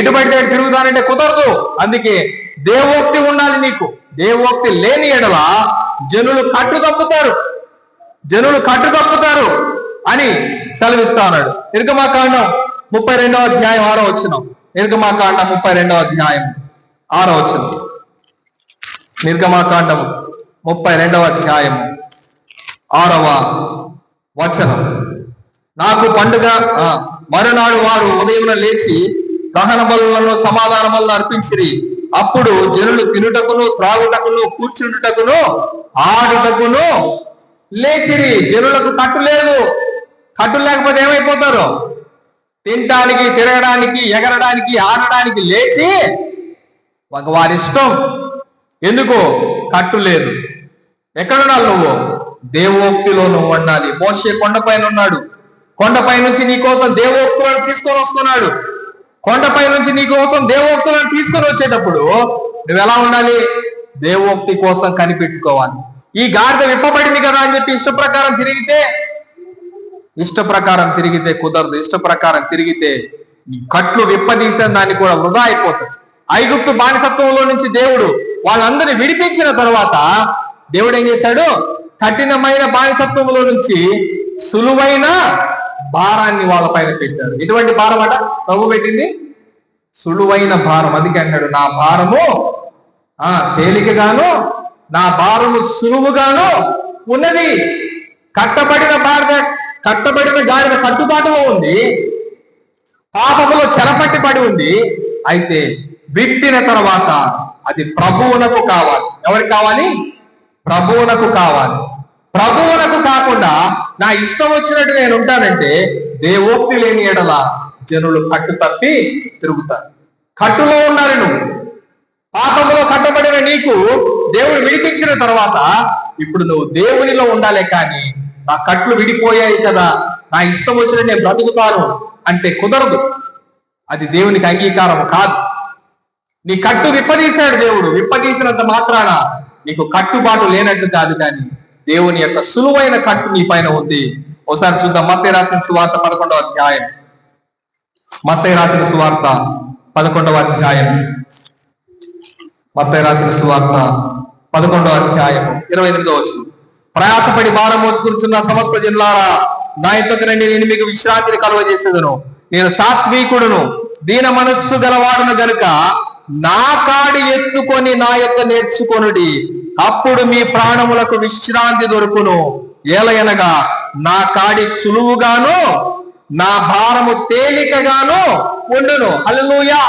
ఎటు పడితే తిరుగుతానంటే కుదరదు. అందుకే దేవోక్తి ఉండాలి నీకు. దేవోక్తి లేని ఎడల జనులు కట్టు తప్పుతారు జనులు కట్టు తప్పుతారు అని సెలవిస్తా ఉన్నాడు నిర్గమాకాండం ముప్పై రెండవ అధ్యాయం ఆరో వచ్చిన నిర్గమాకాండం ముప్పై రెండవ అధ్యాయం ఆరో వచ్చిన నిర్గమాకాండం ముప్పై రెండవ అధ్యాయం ఆరవ వచనం. నాకు పండుగ ఆ, మరునాడు వారు ఉదయం లేచి దహన బలులను సమాధాన బలను అర్పించిరి. అప్పుడు జనులు తినుటకును త్రాగుటకును కూర్చుండుటకును ఆడుటకును లేచిరి. జనులకు కట్టు లేదు. కట్టు లేకపోతే ఏమైపోతారు? తినటానికి తిరగడానికి ఎగరడానికి ఆడడానికి లేచి ఒక వారి ఇష్టం ఎందుకు? కట్టు లేదు. ఎక్కడున్నావు నువ్వు? దేవోక్తిలో నువ్వు ఉండాలి. మోసే కొండపైన ఉన్నాడు. కొండపై నుంచి నీ కోసం దేవోక్తులను తీసుకొని వస్తున్నాడు. కొండపై నుంచి నీ కోసం దేవోక్తులను తీసుకొని వచ్చేటప్పుడు నువ్వు ఎలా ఉండాలి? దేవోక్తి కోసం కనిపెట్టుకోవాలి. ఈ గాడిద విప్పబడింది కదా అని చెప్పి ఇష్ట ప్రకారం తిరిగితే ఇష్ట ప్రకారం తిరిగితే కుదరదు. ఇష్ట ప్రకారం తిరిగితే కట్లు విప్పదీసిన దాన్ని కూడా వృధా అయిపోతుంది ఐగుప్తు బానిసత్వంలో నుంచి దేవుడు వాళ్ళందరినీ విడిపించిన తర్వాత దేవుడు ఏం చేశాడు? కఠినమైన బానిసత్వంలో నుంచి సులువైన భారాన్ని వాళ్ళ పైన పెట్టాడు ఎటువంటి భారం అట? ప్రభు పెట్టింది? సులువైన భారం. అందుకే అన్నాడు నా భారము ఆ తేలికగాను నా భారము సులువుగాను ఉన్నది. కట్టబడిన భారత కట్టబడిన గాడిద కట్టుబాటులో ఉంది. పాపములో చెరపట్టి పడి ఉంది. అయితే విప్పిన తర్వాత అది ప్రభువునకు కావాలి. ఎవరికి కావాలి? ప్రభువునకు కావాలి. ప్రభువు కాకుండా నా ఇష్టం వచ్చినట్టు నేను ఉంటానంటే దేవోక్తి లేని ఎడల జనులు కట్టు తప్పి తిరుగుతారు. కట్టులో ఉండాలి నువ్వు. పాపంలో కట్టబడిన నీకు దేవుడు విడిపించిన తర్వాత ఇప్పుడు నువ్వు దేవునిలో ఉండాలే కానీ నా కట్లు విడిపోయాయి కదా. నా ఇష్టం వచ్చిన నేను బ్రతుకుతాను అంటే కుదరదు. అది దేవునికి అంగీకారం కాదు. నీ కట్టు విప్పదీశాడు దేవుడు. విప్పదీసినంత మాత్రాన నీకు కట్టుబాటు లేనట్టు కాదు కానీ దేవుని యొక్క సులువైన కట్టు నీ పైన ఉంది. ఒకసారి చూద్దాం. మత్తయి రాసిన సువార్త పదకొండవ అధ్యాయం. మత్తయి రాసిన సువార్త పదకొండవ అధ్యాయం. మత్తయి రాసిన సువార్త పదకొండవ అధ్యాయం. ఇరవై ఎనిమిదో వచ్చింది ప్రయాసపడి భారం మోసుకుంటున్న సమస్త జిల్లారా నా ఇంతకు రండి నేను మీకు విశ్రాంతిని కలుగజేసేదను. నేను సాత్వికుడును. దీన మనస్సు గలవాడును గనుక నా కాడి ఎత్తుకొని నా యొక్క నేర్చుకొనుడి. అప్పుడు మీ ప్రాణములకు విశ్రాంతి దొరుకును. ఏలయనగా నా కాడి సులువుగాను నా భారము తేలికగాను ఉండును. హల్లెలూయా.